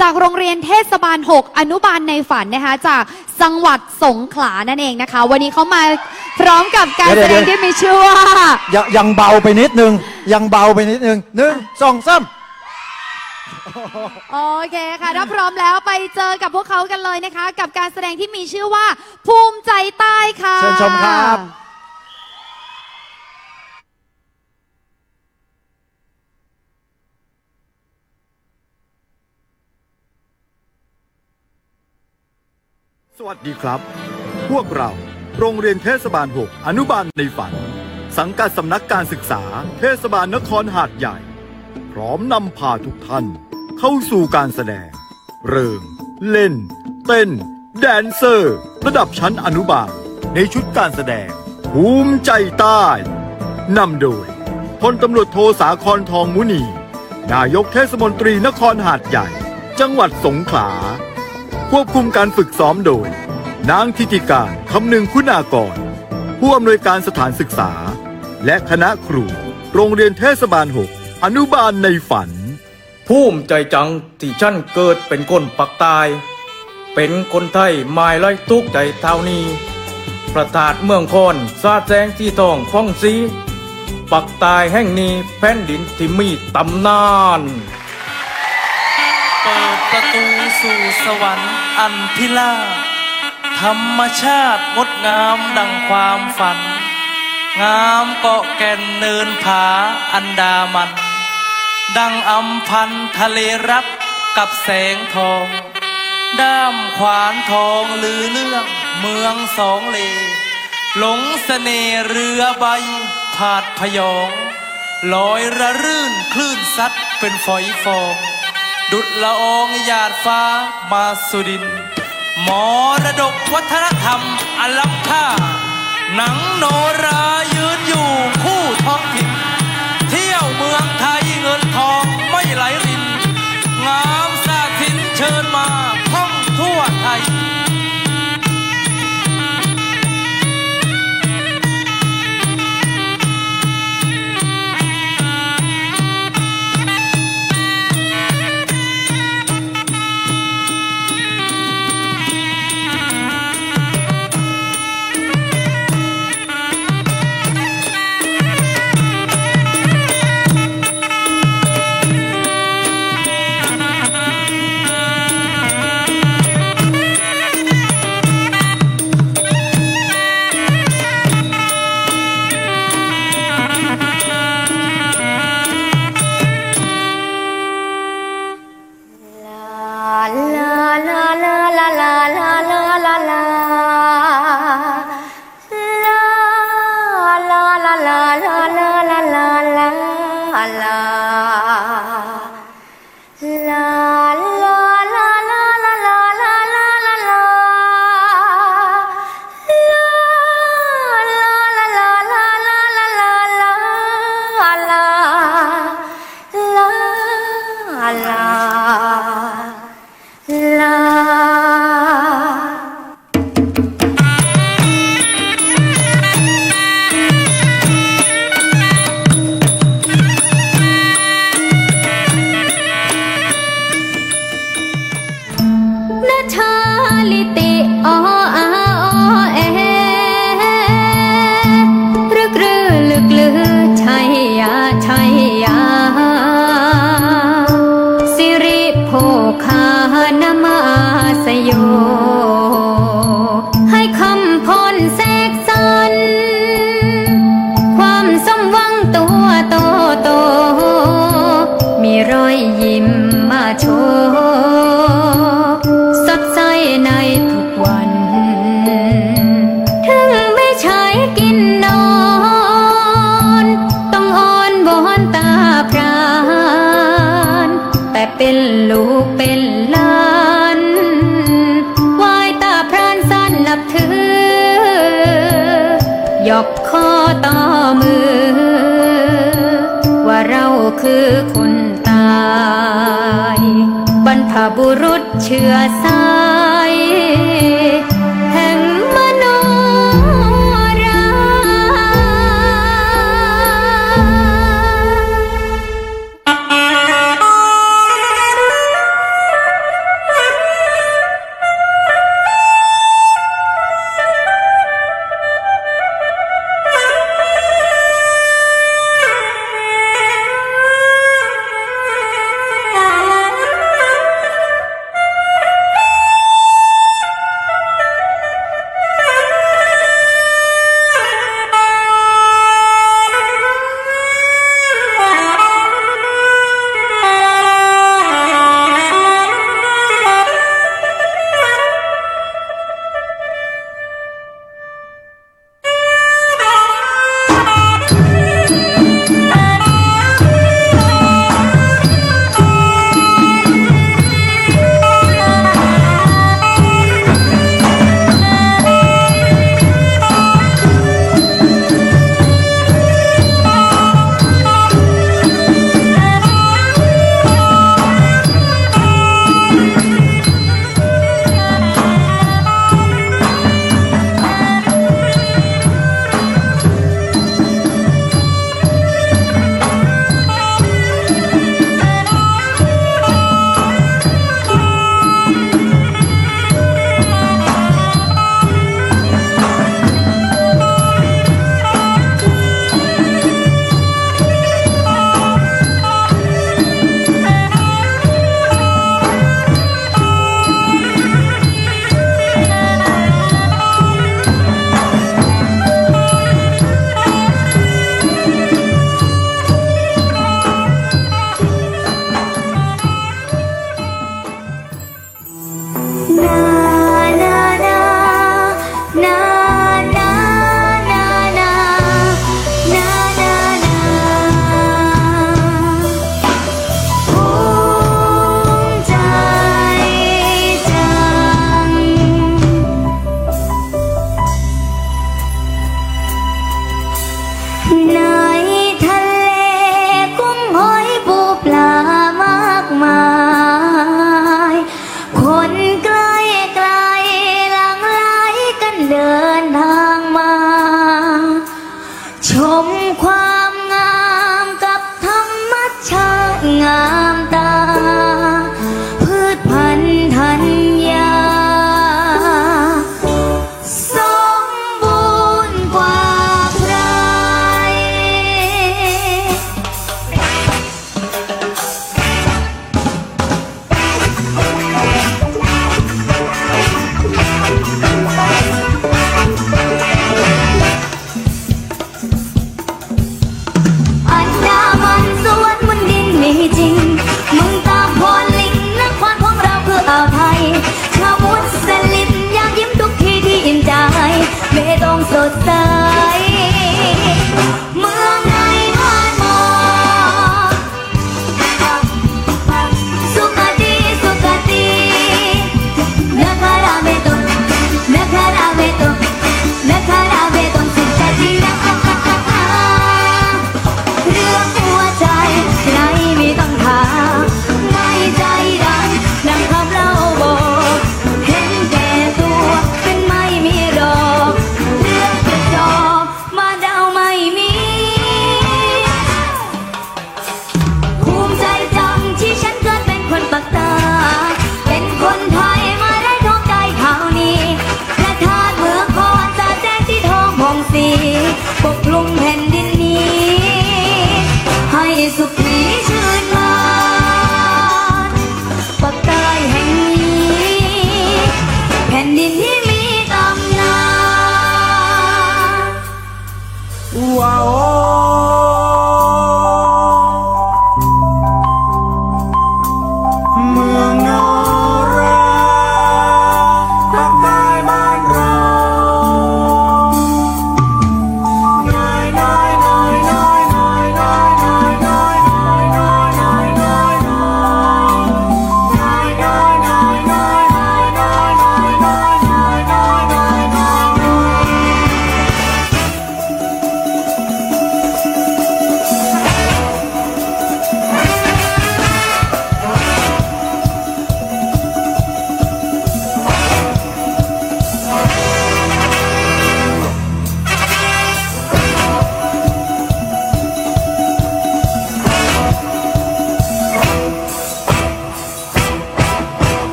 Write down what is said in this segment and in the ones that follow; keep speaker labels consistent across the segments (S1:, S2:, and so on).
S1: จากโรงเรียนเทศบาล 6 อนุบาลในฝันนะคะ จากจังหวัดสงขลานั่นเองนะคะ วันนี้เขามาพร้อมกับการ
S2: เดี๋
S1: แส
S2: ยว
S1: ดง
S2: เดี๋ยว
S1: ที่มีชื่อว่า
S2: ยังยังเบาไปนิดนึง ยังเบาไปนิดนึงหนึ่งสองสาม
S1: โอเคค่ะ ถ้าพร้อมแล้วไปเจอกับพวกเขากันเลยนะคะ กับการแสดงที่มีชื่อว่า ภูมิใจใต้ค่ะ
S2: เชิญชมครับ
S3: สวัสดีครับ พวกเรา โรงเรียนเทศบาล 6 อนุบาลในฝัน สังกัดสำนักการศึกษา เทศบาลนครหาดใหญ่ พร้อมนำพาทุกท่าน เข้าสู่การแสดง เริง เล่น เต้น แดนเซอร์ ระดับชั้นอนุบาล ในชุดการแสดง ภูมิใจใต้นำโดยพลตำรวจโทสาครทองมุนี นายกเทศมนตรีนครหาดใหญ่ จังหวัดสงขลา ควบคุมการฝึกซ้อมโดย นางทิติการคำนึงคุณากร ผู้อำนวยการสถานศึกษา และคณะครู โรงเรียนเทศบาล 6 อนุบาลในฝัน
S4: ภูมิใจจังที่ฉันเกิดเป็นคนปักตาย เป็นคนไทยหมายไล่ทุกใจเท่านี้ ประทาดเมืองคอนซาแสงที่ทองฟ้องสีปักตายแห่งนี้แผ่นดินที่มีตำนาน
S5: ประตูสู่สวรรค์อันพิลาธรรมชาติงดงามดังความฝัน งามเกาะแก่นเนินผาอันดามัน ดังอำพันทะเลรักกับแสงทอง ด้ามขวานทองลือเรื่องเมืองสองเล หลงเสน่เรือใบผาดพยองลอยระรื่นคลื่นซัดเป็นฝอยฟอง ดุดละอองหยาดฟ้ามาสุดิน มรดกวัฒนธรรมอลังค่าหนังโนรายืนอยู่คู่ท้องถิ่น เชื้อ
S6: สา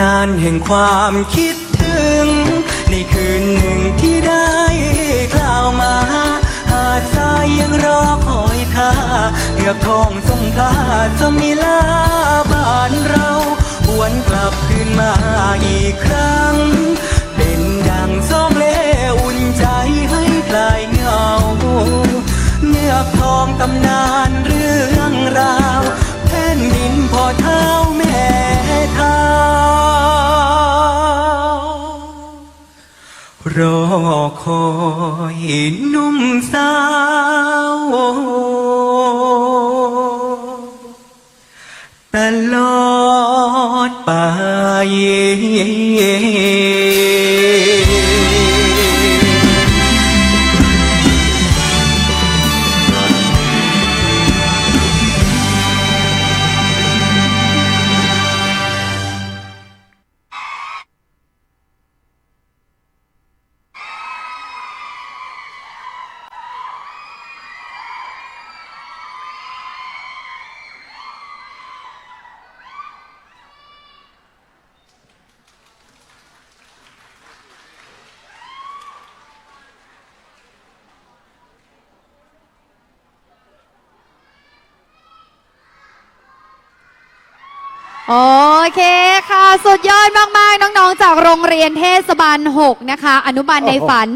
S6: นานแห่งความคิด
S7: ถึง ในคืนหนึ่งที่ได้กล่าวมา หาดทรายยังรอคอยท่าเรือทองทรงพลาสมิลาบ้านเราหวนกลับคืนมาอีกครั้ง คอยนุ่มสาวตลอดไป
S1: โอเคค่ะ สุดยอดมาก ๆ น้องๆ จากโรงเรียนเทศบาล 6 นะคะ อนุบาลในฝัน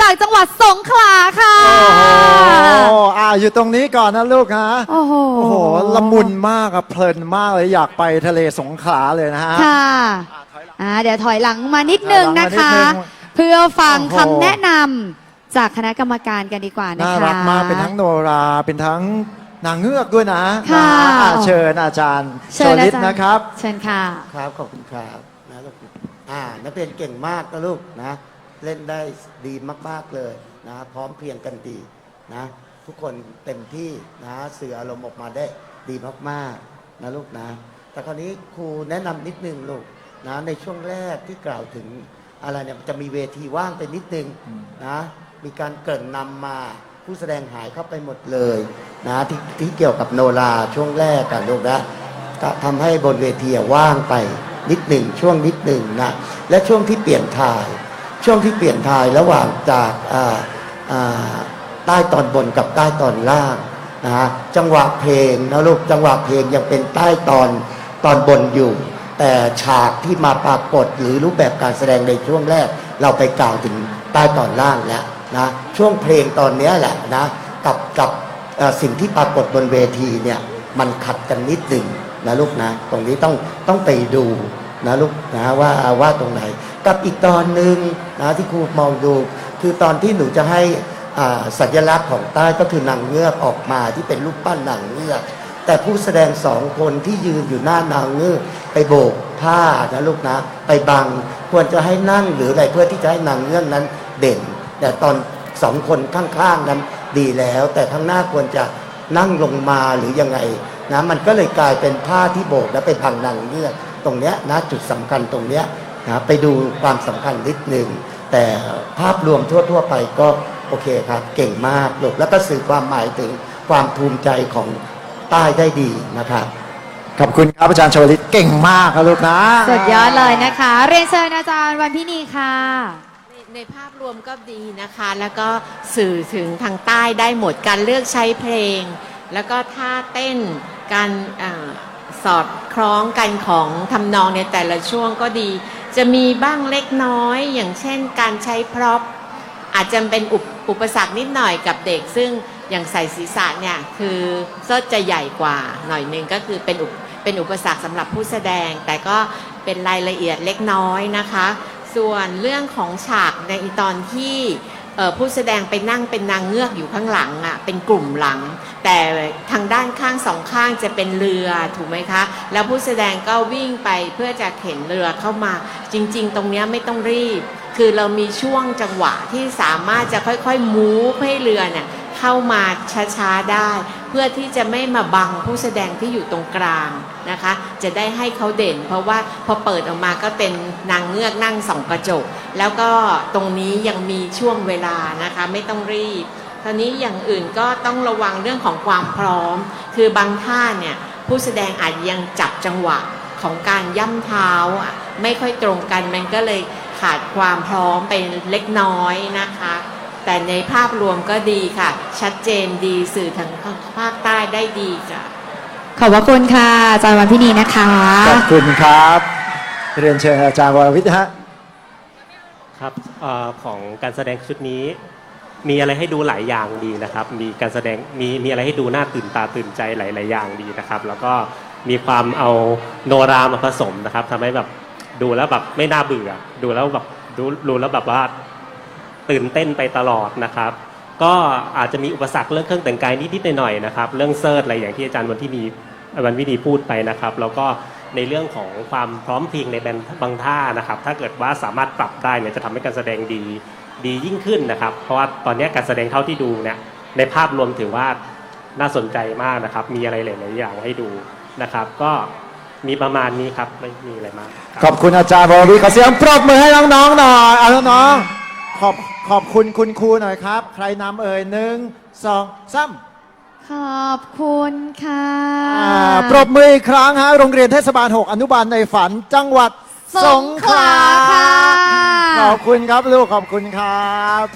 S1: จากจังหวัดสงขลาค่ะ
S2: โอ้โหอ่าอยู่ตรงนี้ก่อนนะลูกนะ
S1: โอ้โห
S2: โอ้โหละมุนมากอะเพลินมากเลยอยากไปทะเลสงขลาเลยนะฮะ
S1: ค่ะอ่าเดี๋ยวถอยหลังมานิดนึงนะคะ
S2: ถอยหลังมานิดนึง
S1: เพื่อฟัง
S2: โอ้โห
S1: คำแนะนำจากคณะกรรมการกันดีกว่านะคะ
S2: น่ารักมากเป็นทั้งโนราเป็นทั้ง นางเงือกด้วยนะ
S1: ค่ะ
S2: นฮอ่เชิญอาจารย์
S1: เชิญ
S2: โชลิต
S1: อาจารย์
S2: นะครับ
S1: เชิญค่ะ
S8: ครับขอบคุณครับนะลูกอ่านักเรียนเก่งมากนะลูกนะ เล่นได้ดีมากๆเลยนะพร้อมเพรียงกันดีนะ ทุกคนเต็มที่นะสื่ออารมณ์ออกมาได้ดีมากๆนะลูกนะ แต่คราวนี้ครูแนะนำนิดนึงลูกนะในช่วงแรกที่กล่าวถึงอะไรเนี่ยมันจะมีเวทีว่างไปนิดนึงนะ มีการเกริ่นนำมา ผู้แสดงหายเข้าไปหมดเลยนะที่ที่เกี่ยวกับโนราช่วงแรกอะลูกนะก็ทำให้บนเวทีว่างไปนิดหนึ่งช่วงนิดหนึ่งนะและช่วงที่เปลี่ยนถ่าย ช่วงที่เปลี่ยนถ่ายระหว่างจากใต้ตอนบนกับใต้ตอนล่างนะฮะจังหวะเพลงนะลูกจังหวะเพลงยังเป็นใต้ตอนตอนบนอยู่ แต่ฉากที่มาปรากฏหรือรูปแบบการแสดงในช่วงแรก เราไปกล่าวถึงใต้ตอนล่างแล้ว นะช่วงเพลงตอนนี้แหละนะกับกับสิ่งที่ปรากฏบนเวทีเนี่ยมันขัดกันนิดหนึ่งนะลูกนะ ตรงนี้ต้องต้องไปดูนะลูกนะว่าว่าตรงไหน กับอีกตอนหนึ่งนะที่ครูมองดู คือตอนที่หนูจะให้สัญลักษณ์ของใต้ก็คือนางเงือกออกมาที่เป็นรูปปั้นนางเงือก แต่ผู้แสดงสองคนที่ยืนอยู่หน้านางเงือกไปโบกผ้านะลูกนะ ไปบังควรจะให้นั่งหรืออะไรเพื่อที่จะให้นางเงือกนั้นเด่น แต่ตอนสองคนข้างๆนั้นดีแล้ว แต่ข้างหน้าควรจะนั่งลงมาหรือยังไงนะมันก็เลยกลายเป็นผ้าที่โบกแล้วไปพังนางเงือกตรงเนี้ยนะจุดสำคัญตรงเนี้ยนะไปดูความสำคัญนิดหนึ่งแต่ภาพรวมทั่ว ๆ ไปก็โอเคครับเก่งมากลูกแล้วก็สื่อความหมายถึงความภูมิใจของใต้ได้ดีนะครับ
S2: ขอบคุณครับอาจารย์โชลิตเก่งมากครับลูกนะ
S1: สุดยอดเลยนะคะ เรียนเชิญอาจารย์วันพินีค่ะ
S9: ในภาพรวมก็ดีนะคะ แล้วก็สื่อถึงทางใต้ได้หมดการเลือกใช้เพลง แล้วก็ท่าเต้นการอสอดคล้องกันของทำนองในแต่ละช่วงก็ดี จะมีบ้างเล็กน้อย อย่างเช่นการใช้พร็อพอาจจะเป็นอุปอุปสรรคนิดหน่อยกับเด็ก ซึ่งอย่างใส่ศีรษะเนี่ยคือเซิร์ชจะใหญ่กว่าหน่อยหนึ่งก็คือเป็นอุปเป็นอุปสรรคสำหรับผู้แสดง แต่ก็เป็นรายละเอียดเล็กน้อยนะคะ ส่วนเรื่องของฉากในตอนที่ผู้แสดงไปนั่งเป็นนางเงือกอยู่ข้างหลังอะเป็นกลุ่มหลัง แต่ทางด้านข้างสองข้างจะเป็นเรือถูกไหมคะ แล้วผู้แสดงก็วิ่งไปเพื่อจะเข็นเรือเข้ามา จริง ๆ ตรงเนี้ยไม่ต้องรีบ คือเรามีช่วงจังหวะที่สามารถจะค่อยๆมูฟให้เรือเนี่ย เข้ามาช้าๆได้ เพื่อที่จะไม่มาบังผู้แสดงที่อยู่ตรงกลางนะคะ จะได้ให้เขาเด่น เพราะว่าพอเปิดออกมาก็เป็นนางเงือกนั่งสองกระจก แล้วก็ตรงนี้ยังมีช่วงเวลานะคะไม่ต้องรีบคราวนี้อย่างอื่นก็ต้องระวังเรื่องของความพร้อม คือบางท่าเนี่ยผู้แสดงอาจยังจับจังหวะของการย่ำเท้า ไม่ค่อยตรงกันมันก็เลยขาดความพร้อมไปเล็กน้อยนะคะ แต่ในภาพรวมก็ดีค่ะ ชัดเจนดีสื่อทางภาคใต้ได้ดีค่ะ
S1: ขอบพระคุณค่ะอาจารย์วันพินีนะคะ
S2: ขอบคุณครับ เรียนเชิญอาจารย์วรวิทย์ฮะ
S10: ครับเออของการแสดงชุดนี้มีอะไรให้ดูหลายอย่างดีนะครับ มีการแสดงมีมีอะไรให้ดูน่าตื่นตาตื่นใจหลาย ๆ อย่างดีนะครับ แล้วก็มีความเอาโนรามาผสมนะครับทำให้แบบดูแล้วแบบไม่น่าเบื่อ ดูแล้วแบบดูดูแล้วแบบว่า ตื่นเต้นไปตลอดนะครับ ก็อาจจะมีอุปสรรคเรื่องเครื่องแต่งกายนิดๆหน่อยๆนะครับ เรื่องเซิร์ชอะไรอย่างที่อาจารย์วันที่มีวันวิดีพูดไปนะครับ แล้วก็ในเรื่องของความพร้อมเพรียงในแบนบางท่านะครับ ถ้าเกิดว่าสามารถปรับได้เนี่ยจะทำให้การแสดงดีดียิ่งขึ้นนะครับ เพราะว่าตอนนี้การแสดงเท่าที่ดูเนี่ยในภาพรวมถือว่าน่าสนใจมากนะครับ มีอะไรหลาย ๆ อย่างให้ดูนะครับ ก็มีประมาณนี้ครับไม่มีอะไรมาก
S2: ขอบคุณอาจารย์วรวิทย์ขอเสียงปรบมือให้น้อง ๆ หน่อยเอาน้องๆขอบ ขอบคุณคุณครูหน่อยครับ ใครนำเอ่ยหนึ่งสองสาม
S1: ขอบคุณค่ะ
S2: อ่าปรบมืออีกครั้งฮะโรงเรียนเทศบาล 6 อนุบาลในฝันจังหวัดสงขลา
S1: ค่ะ
S2: ขอบคุณครับลูกขอบคุณครับ